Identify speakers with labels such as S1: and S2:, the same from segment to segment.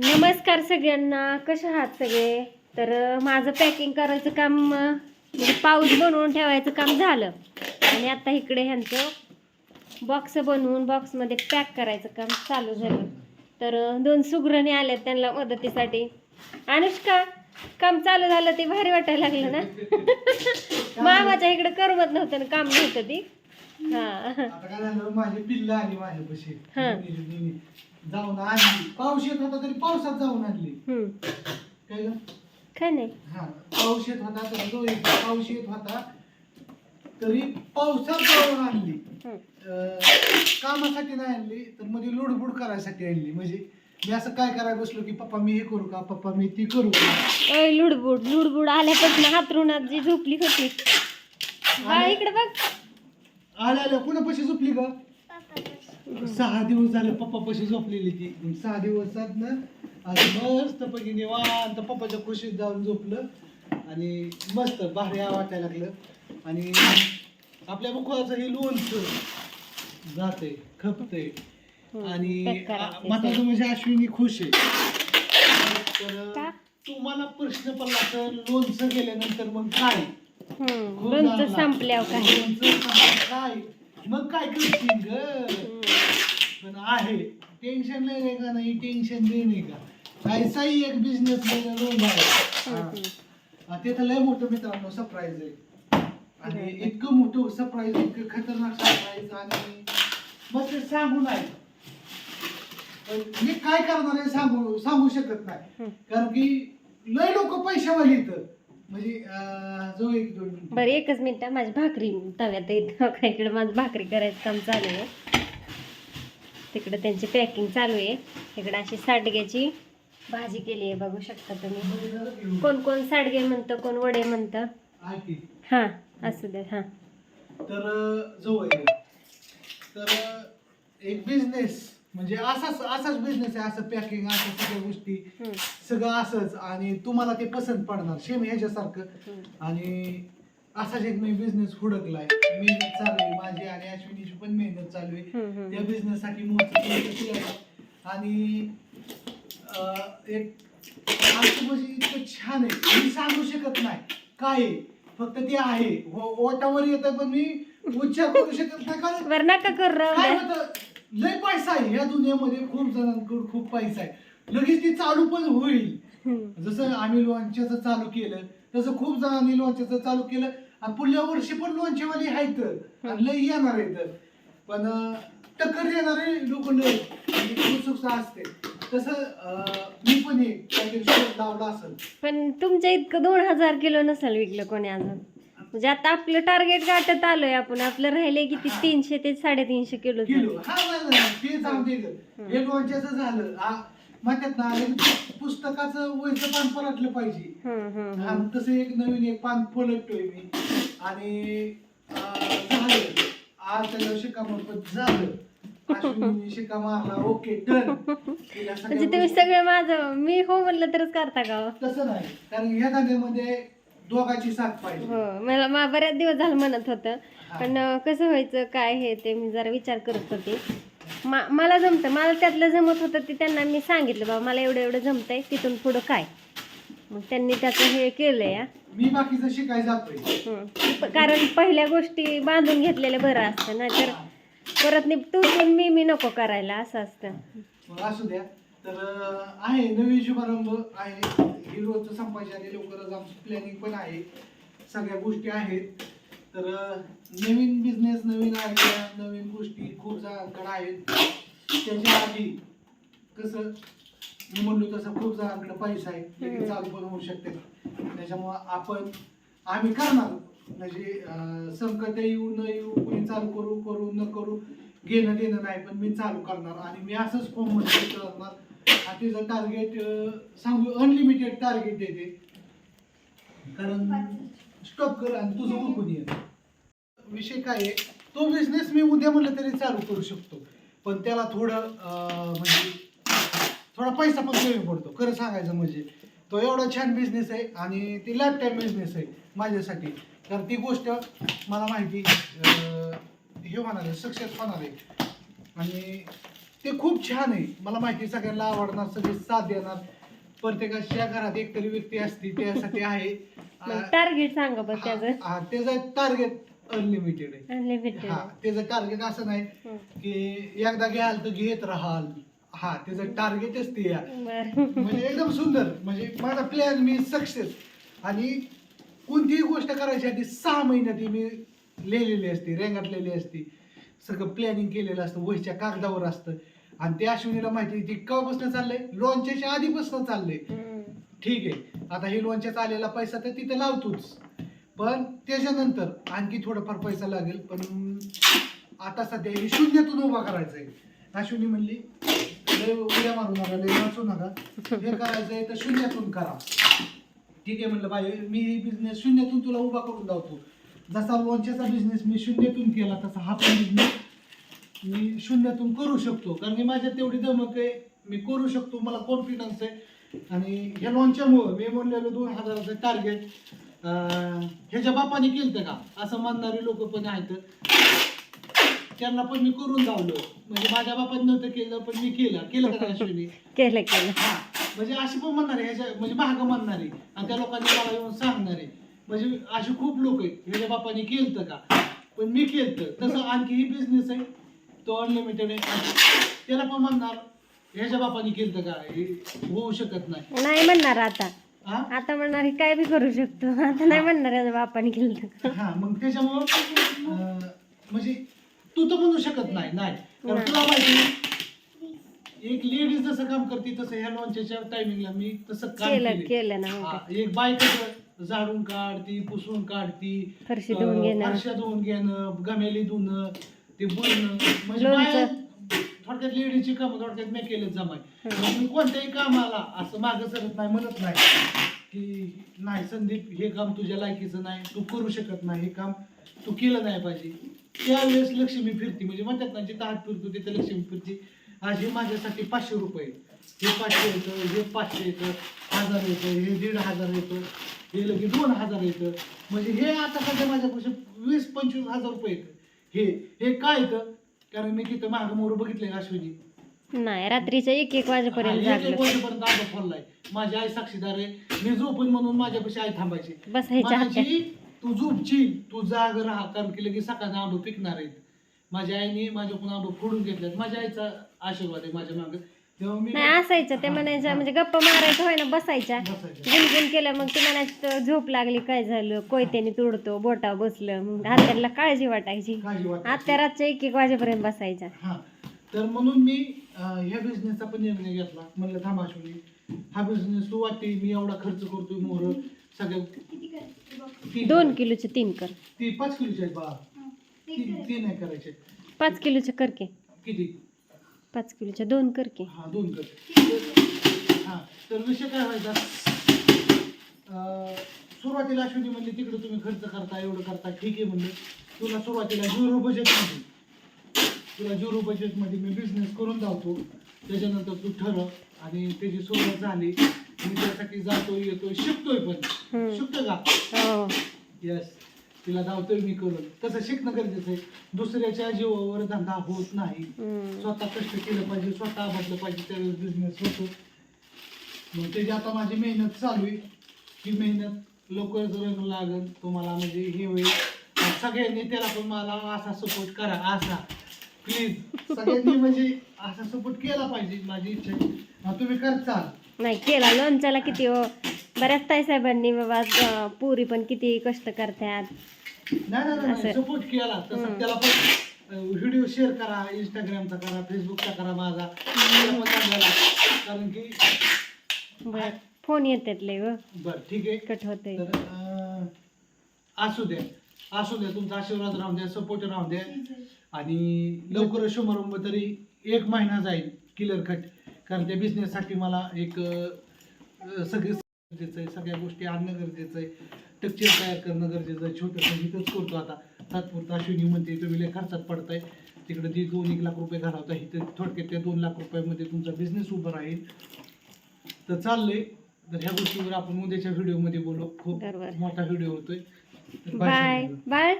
S1: नमस्कार सगळ्यांना. कसे आहात सगळे? तर माझं पॅकिंग करायचं काम म्हणजे पाऊस बनवून ठेवायचं काम झालं. आणि आता इकडे ह्यांचं बॉक्स बनवून बॉक्समध्ये पॅक करायचं काम चालू झालं. तर दोन सुगरणी आल्यात त्यांना मदतीसाठी. अनुष्का काम चालू झालं ते भारी वाटायला लागलं ना? मामाच्या इकडे करमत नव्हतं ना काम नव्हतं ती. हा.
S2: जाऊन आणली पाऊस येत होता तरी पावसात जाऊन आणली.
S1: हम्म.
S2: काय ग?
S1: काय नाही.
S2: हा पाऊस येत होता तर जो एक पाऊस येत होता तरी पावसात जाऊन आणली.
S1: हम्म.
S2: अं, कामासाठी नाही आणली तर मध्ये लुडबुड करायसाठी आणली. म्हणजे मी असं काय करायला बसलो की पप्पा मी हे करू का? पप्पा मी ती करू का?
S1: ओय लुडबुड लुडबुड आल्यापासून हातरुणात जी झोपली होती. बाळा इकडे बघ.
S2: आल्या आल्या. कुणापाशी झोपली का सहा दिवस झाले पप्पा पशी झोपलेली ती. सहा दिवसात ना आज मस्त पैकी निवांत पप्पाच्या खुशीत जाऊन झोपलं आणि मस्त भारी वाटायला लागलं. आणि आपल्या मुखाचं हे लोणचं जाते खपते
S1: हम्म,
S2: आणि महत्वाचं म्हणजे अश्विनी खुश आहे. तर? तुम्हाला प्रश्न पडला तर लोणचं गेल्यानंतर मग काय?
S1: लोणचं संपल्यावर काय?
S2: मग काय करशील ग. पण आहे. टेन्शन नाही रे का नाही टेन्शन दे नाही का ऐसाही एक बिझनेस लोन आहे
S1: हम्म.
S2: ते तर लय मोठं मित्रांनो सरप्राईज आहे. आणि इतकं मोठं सरप्राईज इतकं खतरनाक सरप्राईज आणि मग ते सांगू नाही. पण मी काय करणार आहे सांगू सांगू शकत नाही. कारण की लय लोक पैशावाली इथं. म्हणजे.
S1: बरं एकच मिनिट. माझी भाकरी तव्यात येत इकडे माझं भाकरी करायचं काम चालू आहे. तिकडे त्यांची पॅकिंग चालू आहे. इकडे अशी साडग्याची भाजी केली आहे. बघू शकता तुम्ही. कोण कोण साडगे म्हणतं कोण वडे म्हणतं. हां असू दे हां.
S2: तर जो आहे. तर एक बिझनेस म्हणजे असाच असाच बिझनेस आहे असं पॅकिंग असं सगळ्या गोष्टी. सगळं असंच. आणि तुम्हाला ते पसंत पडणार. सेम ह्याच्यासारखं. आणि असाच एक मी बिझनेस हुडकलाय. मेहनत चालू आहे. माझी आणि अश्विनीची पण मेहनत चालू आहे. त्या बिझनेस साठी मोठं आणि एक आमचं म्हणजे इतकं छान आहे. मी सांगू शकत नाही. काय फक्त ते आहे. ओ- ओटावर येत पण मी उच्चार करू शकत नाही. कारण लय पैसा आहे. या दुनियामध्ये खूप जणांकडून खूप पैसा आहे. लगेच ती चालू पण होईल. जसं आम्ही लोणच्याचं चालू केलं तसं खूप जणांनी लोणच्याचं चालू केलं. आणि पुढल्या वर्षी पण लोणचेवाली आहेत. आणि लय येणार आहेत. पण अं, टक्कर देणारे लोक लय म्हणजे उत्सुकता असते. तसं मी पण एक काहीतरी शोध लावला असेल.
S1: पण तुमच्या इतकं दोन हजार किलो नसेल विकलं कोणी अजून? म्हणजे आता आपलं टार्गेट गाठत आलोय आपण. आपलं राहिले किती? तीनशे ते साडेतीनशे किलो
S2: किलो. हा ते ग. हे लोणच्याचं झालं. आ, म्हणतात ना हे पुस्तकाचं वयचं पान पलटलं पाहिजे. तसं एक नवीन एक पान पलटतोय मी. आणि अं, झालं. आज त्याला मारला ओके डन.
S1: म्हणजे तुम्ही सगळं माझं मी हो म्हणलं तरच करता का हो?
S2: तसं नाही. कारण ह्या धंद्यामध्ये दोघांची साथ पाहिजे.
S1: हो मला मा बऱ्याच दिवस झालं म्हणत होतं. पण अं, कसं व्हायचं काय हे ते मी जरा विचार करत होते. मा मला जमतं. मला त्यातलं जमत होतं ते त्यांना मी सांगितलं बाबा मला एवढं एवढं जमतंय तिथून पुढं काय? मग त्यांनी त्याचं हे केलंय हा.
S2: मी बाकीचं शिकाय जातोय.
S1: कारण पहिल्या गोष्टी बांधून घेतलेल्या बरं असतं. ना तर परत नि तू तू मी मी नको करायला असं असतं.
S2: मग असू द्या. तर आहे नवीन शुभारंभ आहे. हिरोचं संपायचे आणि लवकरच आमचं प्लॅनिंग पण आहे. सगळ्या गोष्टी आहेत. तर नवीन बिझनेस नवीन आयडिया नवीन गोष्टी खूप जणांकडे आहेत. त्याच्या आधी कसं मी म्हणलो तसं खूप जणांकडे पैसा आहे. लगेच चालू पण होऊ शकते. त्याच्यामुळं आपण आम्ही करणार. म्हणजे संकट येऊ न येऊ कोणी चालू करू करू न करू घेणं देणं नाही पण मी चालू करणार. आणि मी असंच फॉर्ममध्ये करणार. तिचं टार्गेट सांगू अनलिमिटेड टार्गेट देते कारण स्टॉप कर आणि तुझं ओळखून ये. विषय काय आहे तो बिझनेस मी उद्या म्हणलं तरी चालू करू शकतो. पण त्याला थोडं म्हणजे थोडा पैसा पण कमी पडतो. खरं सांगायचं म्हणजे तो एवढा छान बिझनेस आहे आणि ती लाईफ टाईम बिझनेस आहे माझ्यासाठी. कारण ती गोष्ट मला माहिती हे होणार आहे सक्सेस होणार आहे. आणि ते खूप छान आहे. मला माहिती सगळ्यांना आवडणार सगळे साथ देणार. प्रत्येकाच्या घरात एकतरी व्यक्ती असते त्यासाठी आहे.
S1: मग टार्गेट सांगा त्याचं.
S2: हा, त्याचं टार्गेट अनलिमिटेड आहे.
S1: अनलिमिटेड
S2: हा त्याचं टार्गेट असं नाही की एकदा घ्याल तर घेत राहाल. हा त्याचं टार्गेटच ते
S1: बर.
S2: म्हणजे एकदम सुंदर. म्हणजे माझा प्लॅन मी सक्सेस आणि कोणतीही गोष्ट करायची आधी सहा महिन्यात मी लिहिलेली असते रेंगाटलेली असते. सगळं प्लॅनिंग केलेलं असतं वहीच्या कागदावर असतं. आणि ते अश्विनीला माहिती आहे, ती केव्हापासून चाललंय? लोणच्याच्या आधीपासून चाललंय. ठीक आहे. आता हे लोणच्याचा आलेला पैसा तर तिथे लावतोच. पण त्याच्यानंतर आणखी थोडाफार पैसा लागेल पण आता सध्या हे शून्यातून उभा करायचा आहे अश्विनी म्हणली लय उड्या मारू नका लय नाचू नका. हे करायचंय तर शून्यातून करा. ठीक आहे म्हणलं बाई मी बिझनेस शून्यातून तुला उभा करून लावतो जसा लोणच्याचा बिझनेस मी शून्यातून केला तसा हा पण बिझनेस मी शून्यातून करू शकतो. कारण की माझ्यात तेवढी धमक आहे मी करू शकतो मला कॉन्फिडन्स आहे. आणि ह्या लॉन्चच्यामुळं मी म्हणलेलो दोन हजाराचं टार्गेट ह्याच्या बापाने केलं का? असं म्हणणारे लोक पण आहेत. त्यांना पण मी करून लावलो. म्हणजे माझ्या बापाने नव्हतं केलं पण मी केलं. केलं का अश्विनी?
S1: केलं केलं.
S2: म्हणजे अशी पण म्हणणारे ह्याच्या म्हणजे महाग म्हणणारे. आणि त्या लोकांनी मला येऊन सांगणारे. म्हणजे असे खूप लोक आहेत. ह्याच्या बापाने केलं का? पण मी केलं तसं आणखी ही बिझनेस आहे. तो अनलिमिटेड आहे. त्याला पण म्हणणार ह्याच्या बापाने केलं का? हे होऊ शकत नाही.
S1: नाही म्हणणार आता.
S2: हा
S1: आता म्हणणार हे काय बी करू शकतो. आता नाही म्हणणार बापाने केलं
S2: हा मग त्याच्यामुळं अं, म्हणजे तू तर म्हणू शकत नाही नाही. कारण. तुला माहिती एक लेडीज जसं काम करते तसं ह्या लॉन्चच्या टायमिंगला मी तसं काम
S1: केलं
S2: केलं
S1: केलं ना हो
S2: हा. एक बाईक झाडून काढती पुसून काढती
S1: फरशी धुवून घेणं.
S2: फरशा धुवून घेणं गमेली धुणं ते बोलणं म्हणजे
S1: लोणचं.
S2: थोडक्यात लेडीजची कामं थोडक्यात मी केलं जमाय. मग मी कोणत्याही कामाला असं मागं सरत नाही म्हणत नाही की नाही संदीप हे काम तुझ्या लायकीचं नाही. तू करू शकत नाही हे काम. तू केलं नाही पाहिजे. त्यावेळेस लक्ष्मी फिरती. म्हणजे म्हणतात ना जिथं हात फिरतो तिथं लक्ष्मी फिरती. आज हे माझ्यासाठी पाचशे रुपये हे पाचशे येतं हे पाचशे येतं हजार येतं हे दीड हजार येतं. हे लगे दोन हजार येतं. म्हणजे हे आता सध्या माझ्यापासून वीस पंचवीस हजार रुपये येतं. हे हे काय येतं? कारण मी तिथं मागं मोर बघितलंय अश्विनी?
S1: नाही रात्रीच्या एक एक वाजेपर्यंत
S2: हा, एक एक फोडलाय. माझी आई साक्षीदार आहे. मी झोपून म्हणून माझ्यापाशी आई थांबायची.
S1: बसायच्या हातात
S2: माझी तू झोपची. तू जाग राहा कारण की लगेच सकाळी आंब पिकणार आहेत. माझ्या आईने माझ्याकडून आंब फोडून घेतल्यात. माझ्या आईचा आशीर्वाद आहे माझ्या मागे. तेव्हा मी
S1: नाही असायचं. ते म्हणायचं म्हणजे गप्पा मारायचं होय ना बसायच्या.
S2: बसायचं.
S1: गुणगुण केलं मग ते म्हणायचं झोप लागली काय झालं? कोयत्याने तुडतो बोटा बसलं. मग आत्याला काळजी वाटायची.
S2: काळजी वाटते.
S1: आत्या रातच्या एक एक वाजेपर्यंत बसायच्या.
S2: हा. तर म्हणून मी अं, ह्या बिझनेसचा पण निर्णय घेतला. म्हणलं थांबा अश्विनी. हा बिझनेस तू वाटते मी एवढा खर्च करतोय मोहर. सगळ्या
S1: दोन किलोचे तीन कर.
S2: ती पाच किलोची आहेत बाळा. तीन तीन आहे करायचे.
S1: पाच किलोचे कर के.
S2: किती?
S1: पाच किलोच्या दोन कर के
S2: हा दोन कर हा तर विषय काय व्हायचा? अं, सुरुवातीला अश्विनी म्हणली तिकडे तुम्ही खर्च करता एवढं करता ठीक आहे म्हणले. तुला सुरुवातीला झिरो बजेटमध्ये तुला झिरो बजेटमध्ये मी बिझनेस करून धावतो. त्याच्यानंतर तू ठरव आणि त्याची सुरुवात झाली. मी त्यासाठी जातोय येतोय शिकतोय पण.
S1: हम्म.
S2: शिकतो का?
S1: हो.
S2: येस तिला धावतोय मी करून. तसं शिकणं गरजेचं आहे. दुसऱ्याच्या जीवावर धंदा होत नाही. स्वतः कष्ट केलं पाहिजे स्वतः बदलं पाहिजे त्यावेळेस बिझनेस होतो. मग त्याची आता माझी मेहनत चालू आहे ही मेहनत लवकरच रंग लागल तुम्हाला म्हणजे हे होईल. सगळ्यांनी त्याला पण मला असा सपोर्ट करा असा. प्लीज सगळ्यांनी म्हणजे असा सपोर्ट केला पाहिजे माझी इच्छा तुम्ही करचाल
S1: नाही केला. लोणच्याला किती हो? बऱ्याच ताईसाहेबांनी बाबा पुरी पण किती कष्ट करतात.
S2: सपोर्ट केला. तसं. त्याला पण व्हिडिओ शेअर करा इंस्टाग्रामचा करा फेसबुकचा करा माझा. कारण की
S1: बर फोन येतात लय व
S2: बरं ठीक आहे.
S1: कट होते
S2: तर अं, असू द्या. असू द्या तुमचा आशीर्वाद राहू द्या सपोर्ट राहू द्या. आणि लवकरच शुभारंभ तरी एक महिना जाईल किलर कट कारण त्या बिझनेससाठी मला एक अं, सगळे गरजेचं आहे सगळ्या गोष्टी आणणं गरजेचं आहे. टक्चर तयार करणं गरजेचं आहे. छोटंसं इथंच करतो आता. तात्पुरता अश्विनी म्हणते तुम्ही लय खर्चात पडताय. तिकडे ती दोन एक लाख रुपये घालवता. इथं थोडक्यात त्या दोन लाख रुपयामध्ये तुमचा बिझनेस उभा राहील. तर चाललंय. तर ह्या गोष्टीवर आपण उद्याच्या व्हिडिओमध्ये बोलू. खूप
S1: बरोबर.
S2: मोठा व्हिडिओ होतोय. तर
S1: बाय
S2: सगळ्यांना.
S1: बाय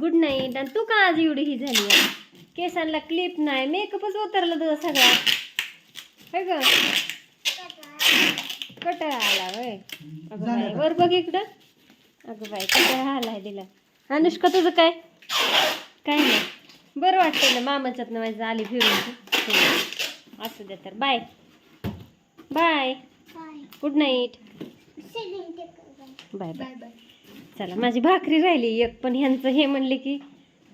S1: गुड नाईट आणि तू का आज एवढी ही झाली आहे? केसांना क्लिप नाही. मेकअपच उतरला तुझा सगळा. काय ग? कटाळा आला वय. अगं बाई? वर बघ इकडं. अगं बाई कटाळा आलाय तिला. अनुष्का तुझं काय? काय नाही. बरं वाटतं ना मामाच्यात माझं आली फिरून. असू द्या तर. Bye. Bye. Good night bye bye. चला माझी भाकरी राहिली एक पण ह्यांचं हे म्हणले की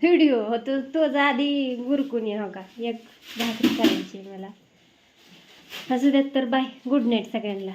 S1: व्हिडिओ होतो तोच आधी गुरकून ये हो का? एक भाकरी करायची आहे मला. असू द्यात तर बाय. गुड नाईट सगळ्यांना.